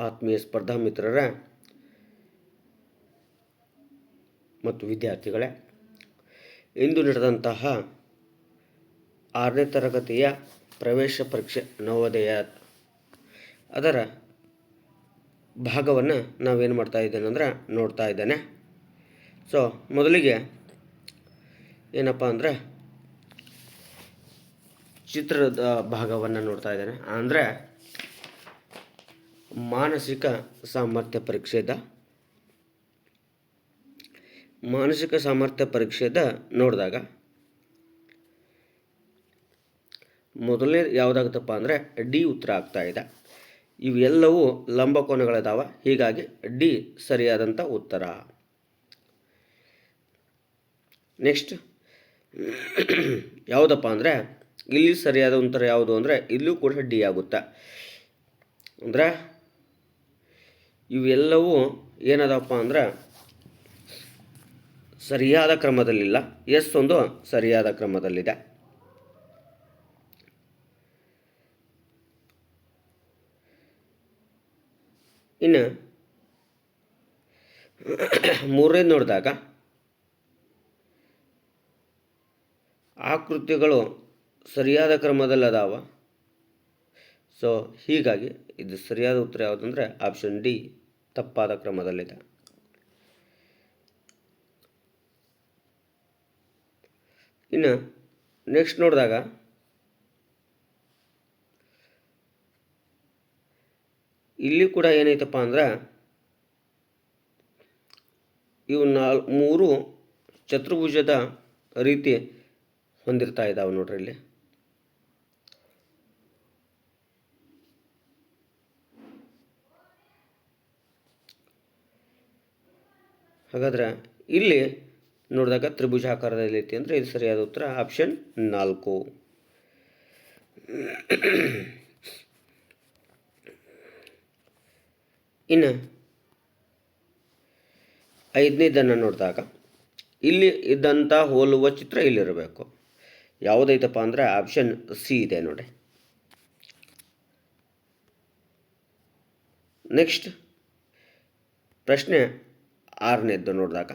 ಆತ್ಮೀಯ ಸ್ಪರ್ಧಾ ಮಿತ್ರರ, ಮತ್ತು ವಿದ್ಯಾರ್ಥಿಗಳೇ, ಇಂದು ನಡೆದಂತಹ ಆರನೇ ತರಗತಿಯ ಪ್ರವೇಶ ಪರೀಕ್ಷೆ ನವೋದಯ ಅದರ ಭಾಗವನ್ನು ನಾವೇನು ಮಾಡ್ತಾ ಇದ್ದೇನೆ ಅಂದ್ರೆ ನೋಡ್ತಾ ಇದ್ದೇನೆ. ಸೊ ಮೊದಲಿಗೆ ಏನಪ್ಪ ಅಂದರೆ ಚಿತ್ರದ ಭಾಗವನ್ನು ನೋಡ್ತಾ ಇದ್ದೇನೆ. ಅಂದರೆ ಮಾನಸಿಕ ಸಾಮರ್ಥ್ಯ ಪರೀಕ್ಷೆದ ಮಾನಸಿಕ ಸಾಮರ್ಥ್ಯ ಪರೀಕ್ಷೆದ ನೋಡಿದಾಗ ಮೊದಲನೇ ಯಾವುದಾಗುತ್ತಪ್ಪ ಅಂದರೆ ಡಿ ಉತ್ತರ ಆಗ್ತಾ ಇದೆ. ಇವೆಲ್ಲವೂ ಲಂಬಕೋನಗಳಿದಾವೆ ಹೀಗಾಗಿ ಡಿ ಸರಿಯಾದಂಥ ಉತ್ತರ. ನೆಕ್ಸ್ಟ್, ಯಾವುದಪ್ಪ ಅಂದರೆ ಇಲ್ಲಿ ಸರಿಯಾದ ಉತ್ತರ ಯಾವುದು ಅಂದರೆ ಇಲ್ಲೂ ಕೂಡ ಡಿ ಆಗುತ್ತೆ. ಅಂದರೆ ಇವೆಲ್ಲವೂ ಏನದಪ್ಪ ಅಂದ್ರೆ ಸರಿಯಾದ ಕ್ರಮದಲ್ಲಿಲ್ಲ. ಎಸ್ ಒಂದು ಸರಿಯಾದ ಕ್ರಮದಲ್ಲಿದೆ. ಇನ್ನು ಮೂರನೇ ನೋಡಿದಾಗ ಆಕೃತಿಗಳು ಸರಿಯಾದ ಕ್ರಮದಲ್ಲಿ ಅದಾವ ಸೊ ಹೀಗಾಗಿ ಇದು ಸರಿಯಾದ ಉತ್ತರ ಯಾವುದಂದರೆ ಆಪ್ಷನ್ ಡಿ ತಪ್ಪಾದ ಕ್ರಮದಲ್ಲಿದೆ. ಇನ್ನು ನೆಕ್ಸ್ಟ್ ನೋಡಿದಾಗ ಇಲ್ಲಿ ಕೂಡ ಏನೈತಪ್ಪ ಅಂದ್ರೆ ಇವು ನಾಲ್, ಮೂರು ಚತುರ್ಭುಜದ ರೀತಿ ಹೊಂದಿರ್ತಾ ಇದ್ದಾವೆ ನೋಡ್ರಿ ಇಲ್ಲಿ. ಹಾಗಾದ್ರೆ ಇಲ್ಲಿ ನೋಡಿದಾಗ ತ್ರಿಭುಜಾಕಾರದಲ್ಲಿ ಐತಿ ಅಂದರೆ ಇದು ಸರಿಯಾದ ಉತ್ತರ ಆಪ್ಷನ್ ನಾಲ್ಕು. ಇನ್ನು ಐದನೇದನ್ನು ನೋಡಿದಾಗ ಇಲ್ಲಿ ಇದ್ದಂಥ ಹೋಲುವ ಚಿತ್ರ ಇಲ್ಲಿರಬೇಕು. ಯಾವುದೈತಪ್ಪ ಅಂದರೆ ಆಪ್ಷನ್ ಸಿ ಇದೆ ನೋಡಿ. ನೆಕ್ಸ್ಟ್ ಪ್ರಶ್ನೆ ಆರನೇದ್ದು ನೋಡಿದಾಗ.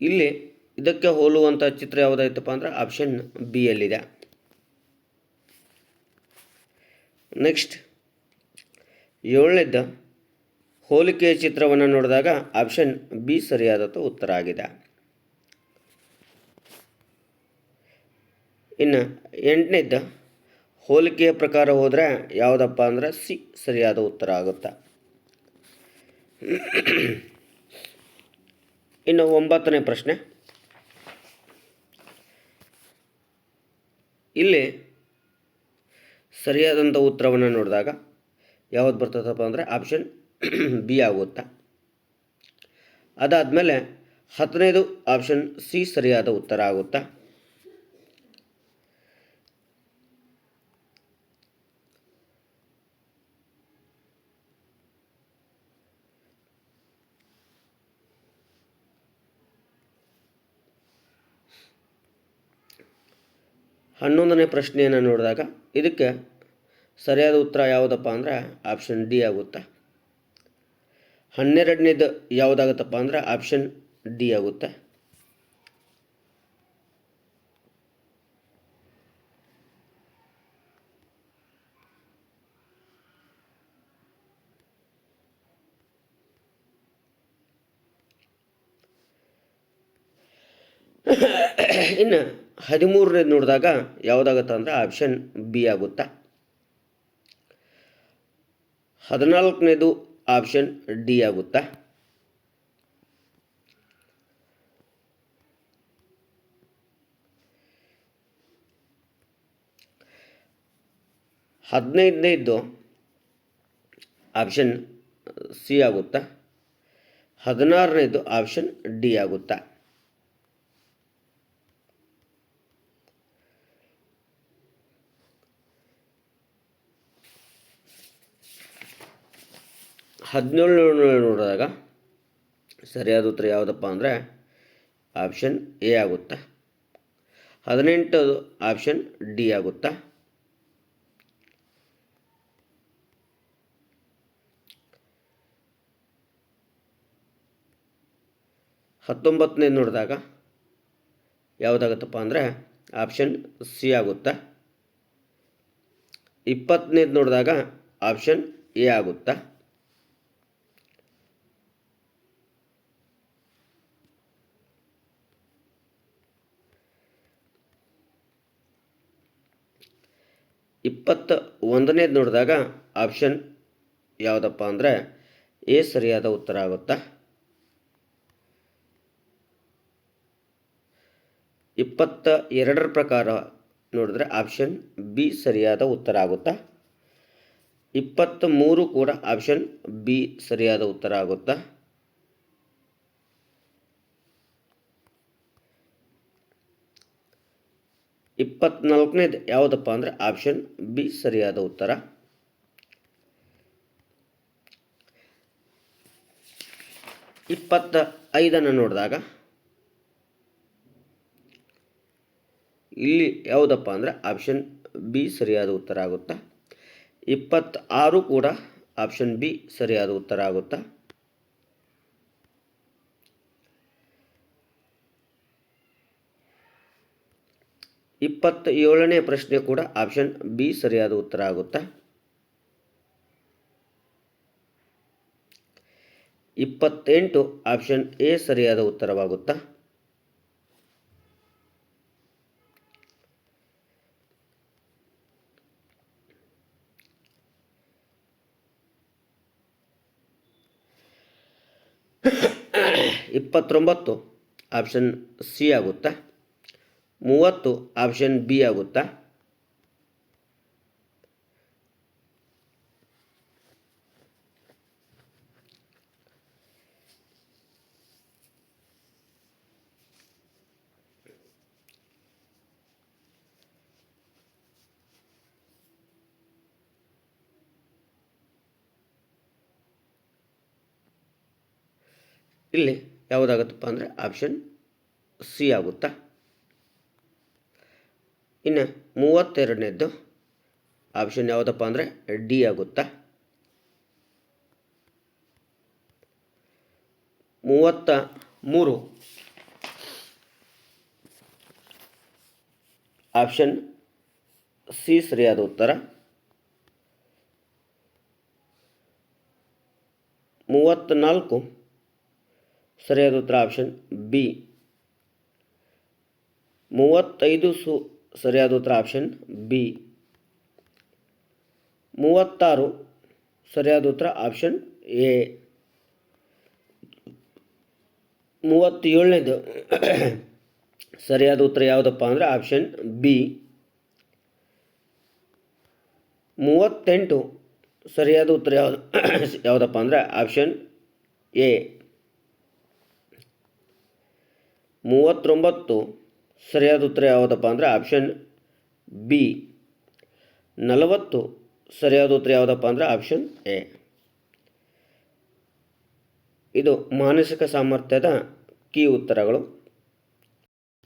ಇಲ್ಲಿ ಇದಕ್ಕೆ ಹೋಲುವಂಥ ಚಿತ್ರ ಯಾವುದಾಯ್ತಪ್ಪ ಅಂದ್ರೆ ಆಪ್ಷನ್ ಬಿ ಯಲ್ಲಿದೆ. ನೆಕ್ಸ್ಟ್ ಏಳನೇದ್ದು ಹೋಲಿಕೆಯ ಚಿತ್ರವನ್ನು ನೋಡಿದಾಗ ಆಪ್ಷನ್ ಬಿ ಸರಿಯಾದ ಉತ್ತರ ಆಗಿದೆ. ಇನ್ನು ಎಂಟನೇದ್ದು ಹೋಲಿಕೆಯ ಪ್ರಕಾರ ಹೋದರೆ ಯಾವುದಪ್ಪ ಅಂದ್ರೆ ಸಿ ಸರಿಯಾದ ಉತ್ತರ ಆಗುತ್ತೆ. ಇನ್ನು ಒಂಬತ್ತನೇ ಪ್ರಶ್ನೆ. ಇಲ್ಲಿ ಸರಿಯಾದಂಥ ಉತ್ತರವನ್ನು ನೋಡಿದಾಗ ಯಾವ್ದು ಬರ್ತದಪ್ಪ ಅಂದರೆ ಆಪ್ಷನ್ ಬಿ ಆಗುತ್ತಾ? ಅದಾದಮೇಲೆ ಹತ್ತನೇದು ಆಪ್ಷನ್ ಸಿ ಸರಿಯಾದ ಉತ್ತರ ಆಗುತ್ತಾ? ಹನ್ನೊಂದನೇ ಪ್ರಶ್ನೆಯನ್ನು ನೋಡಿದಾಗ ಇದಕ್ಕೆ ಸರಿಯಾದ ಉತ್ತರ ಯಾವುದಪ್ಪ ಅಂದರೆ ಆಪ್ಷನ್ ಡಿ ಆಗುತ್ತೆ. ಹನ್ನೆರಡನೇದು ಯಾವುದಾಗುತ್ತಪ್ಪ ಅಂದರೆ ಆಪ್ಷನ್ ಡಿ ಆಗುತ್ತೆ. ಇನ್ನು ಹದಿಮೂರನೇದು ನೋಡಿದಾಗ ಯಾವುದಾಗುತ್ತೆ ಅಂದರೆ ಆಪ್ಷನ್ ಬಿ ಆಗುತ್ತಾ. ಹದಿನಾಲ್ಕನೇದು ಆಪ್ಷನ್ ಡಿ ಆಗುತ್ತಾ. ಹದಿನೈದನೇದ್ದು ಆಪ್ಷನ್ ಸಿ ಆಗುತ್ತಾ. ಹದಿನಾರನೇದು ಆಪ್ಷನ್ ಡಿ ಆಗುತ್ತಾ. ಹದಿನೇಳು ನೋಡಿದಾಗ ಸರಿಯಾದ ಉತ್ತರ ಯಾವುದಪ್ಪ ಅಂದರೆ ಆಪ್ಷನ್ ಎ ಆಗುತ್ತಾ? ಹದಿನೆಂಟು ಆಪ್ಷನ್ ಡಿ ಆಗುತ್ತಾ? ಹತ್ತೊಂಬತ್ತನೇ ನೋಡಿದಾಗ ಯಾವುದಾಗುತ್ತಪ್ಪ ಅಂದರೆ ಆಪ್ಷನ್ ಸಿ ಆಗುತ್ತಾ? ಇಪ್ಪತ್ತನೇದು ನೋಡಿದಾಗ ಆಪ್ಷನ್ ಎ ಆಗುತ್ತಾ? ಇಪ್ಪತ್ತ ಒಂದನೇದು ನೋಡಿದಾಗ ಆಪ್ಷನ್ ಯಾವುದಪ್ಪ ಅಂದರೆ ಎ ಸರಿಯಾದ ಉತ್ತರ ಆಗುತ್ತಾ? ಇಪ್ಪತ್ತ ಎರಡರ ಪ್ರಕಾರ ನೋಡಿದ್ರೆ ಆಪ್ಷನ್ ಬಿ ಸರಿಯಾದ ಉತ್ತರ ಆಗುತ್ತಾ? ಇಪ್ಪತ್ತ ಮೂರು ಕೂಡ ಆಪ್ಷನ್ ಬಿ ಸರಿಯಾದ ಉತ್ತರ ಆಗುತ್ತಾ? ಇಪ್ಪತ್ನಾಲ್ಕನೇದು ಯಾವುದಪ್ಪ ಅಂದರೆ ಆಪ್ಷನ್ ಬಿ ಸರಿಯಾದ ಉತ್ತರ. ಇಪ್ಪತ್ತ ಐದನ್ನು ನೋಡಿದಾಗ ಇಲ್ಲಿ ಯಾವುದಪ್ಪ ಅಂದರೆ ಆಪ್ಷನ್ ಬಿ ಸರಿಯಾದ ಉತ್ತರ ಆಗುತ್ತಾ. ಇಪ್ಪತ್ತಾರು ಕೂಡ ಆಪ್ಷನ್ ಬಿ ಸರಿಯಾದ ಉತ್ತರ ಆಗುತ್ತಾ. ಇಪ್ಪತ್ತ ಏಳನೇ ಪ್ರಶ್ನೆ ಕೂಡ ಆಪ್ಷನ್ ಬಿ ಸರಿಯಾದ ಉತ್ತರ ಆಗುತ್ತಾ? ಇಪ್ಪತ್ತೆಂಟು ಆಪ್ಷನ್ ಎ ಸರಿಯಾದ ಉತ್ತರವಾಗುತ್ತಾ? ಇಪ್ಪತ್ತೊಂಬತ್ತು ಆಪ್ಷನ್ ಸಿ ಆಗುತ್ತಾ? ಮೂವತ್ತು ಆಪ್ಷನ್ ಬಿ ಆಗುತ್ತಾ? ಇಲ್ಲಿ ಯಾವುದಾಗುತ್ತಪ್ಪ ಅಂದರೆ ಆಪ್ಷನ್ ಸಿ ಆಗುತ್ತಾ? ಇನ್ನು ಮೂವತ್ತೆರಡನೇದ್ದು ಆಪ್ಷನ್ ಯಾವುದಪ್ಪ ಅಂದರೆ ಡಿ ಆಗುತ್ತಾ? ಮೂವತ್ತ ಮೂರು. ಆಪ್ಷನ್ ಸಿ ಸರಿಯಾದ ಉತ್ತರ. ಮೂವತ್ತ್ನಾಲ್ಕು ಸರಿಯಾದ ಉತ್ತರ ಆಪ್ಷನ್ ಬಿ ಮೂವತ್ತೈದು ಸು ಸರಿಯಾದ ಉತ್ತರ ಆಪ್ಷನ್ ಬಿ ಮೂವತ್ತಾರು ಸರಿಯಾದ ಉತ್ತರ ಆಪ್ಷನ್ ಎ ಮೂವತ್ತೇಳನೇದು ಸರಿಯಾದ ಉತ್ತರ ಯಾವುದಪ್ಪ ಅಂದರೆ ಆಪ್ಷನ್ ಬಿ ಮೂವತ್ತೆಂಟು ಸರಿಯಾದ ಉತ್ತರ ಯಾವುದು ಯಾವುದಪ್ಪ ಅಂದರೆ ಆಪ್ಷನ್ ಎ ಮೂವತ್ತೊಂಬತ್ತು ಸರಿಯಾದ ಉತ್ತರ ಯಾವುದಪ್ಪ ಅಂದರೆ ಆಪ್ಷನ್ ಬಿ. ನಲವತ್ತು ಸರಿಯಾದ ಉತ್ತರ ಯಾವುದಪ್ಪ ಅಂದರೆ ಆಪ್ಷನ್ ಎ. ಇದು ಮಾನಸಿಕ ಸಾಮರ್ಥ್ಯದ ಕೀ ಉತ್ತರಗಳು.